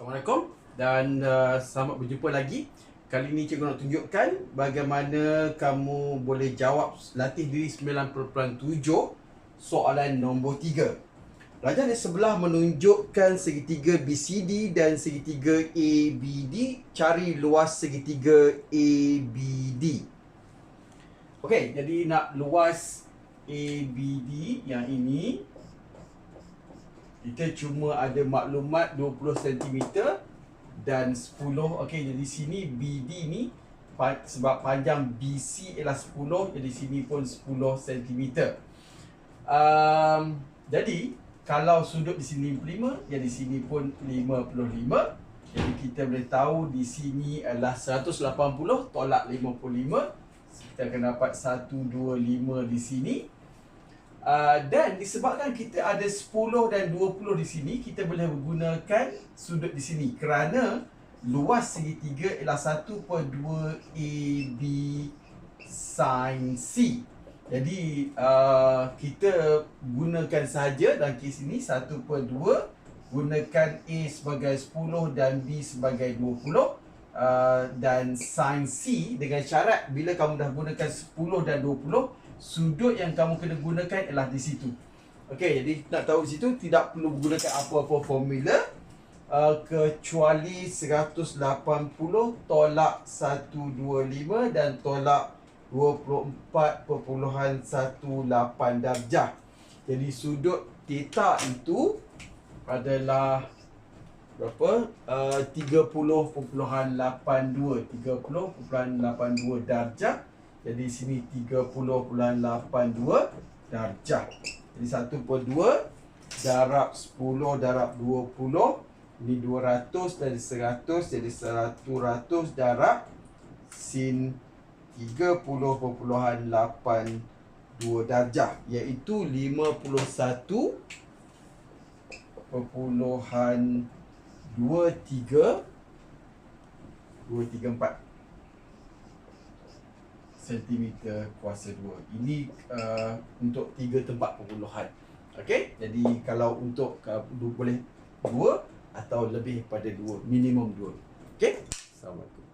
Assalamualaikum dan uh, selamat berjumpa lagi. Kali ini cikgu nak tunjukkan bagaimana kamu boleh jawab latih diri 9.7 soalan nombor 3. Pelajar di sebelah menunjukkan segitiga BCD dan segitiga ABD. Cari luas segitiga ABD. Okey, jadi nak luas ABD yang ini kita cuma ada maklumat 20 cm dan 10 okey jadi sini BD ni sebab panjang BC ialah 10 jadi sini pun 10 cm um, jadi kalau sudut di sini 55 jadi sini pun 55 jadi kita boleh tahu di sini adalah 180 tolak 55 kita akan dapat 125 di sini Uh, dan disebabkan kita ada 10 dan 20 di sini kita boleh menggunakan sudut di sini kerana luas segitiga ialah 1/2 AB sin C. Jadi uh, kita gunakan saja dalam kes ini 1/2 gunakan A sebagai 10 dan B sebagai 20 uh, dan sin C dengan syarat bila kamu dah gunakan 10 dan 20 sudut yang kamu kena gunakan ialah di situ. Okey, jadi nak tahu di situ tidak perlu menggunakan apa-apa formula uh, kecuali 180 tolak 125 dan tolak 24.18 darjah. Jadi sudut theta itu adalah berapa? Uh, 30.82 30.82 darjah jadi sini 30.82 darjah. Jadi 1 per 2 darab 10 darab 20 ini 200 dari 100 jadi 100 darab sin 30.82 darjah iaitu 51 perpuluhan 23 234 cm kuasa 2. Ini uh, untuk tiga tempat pembunuhan. Okey? Jadi kalau untuk uh, boleh dua atau lebih pada dua, minimum dua. Okey? Assalamualaikum.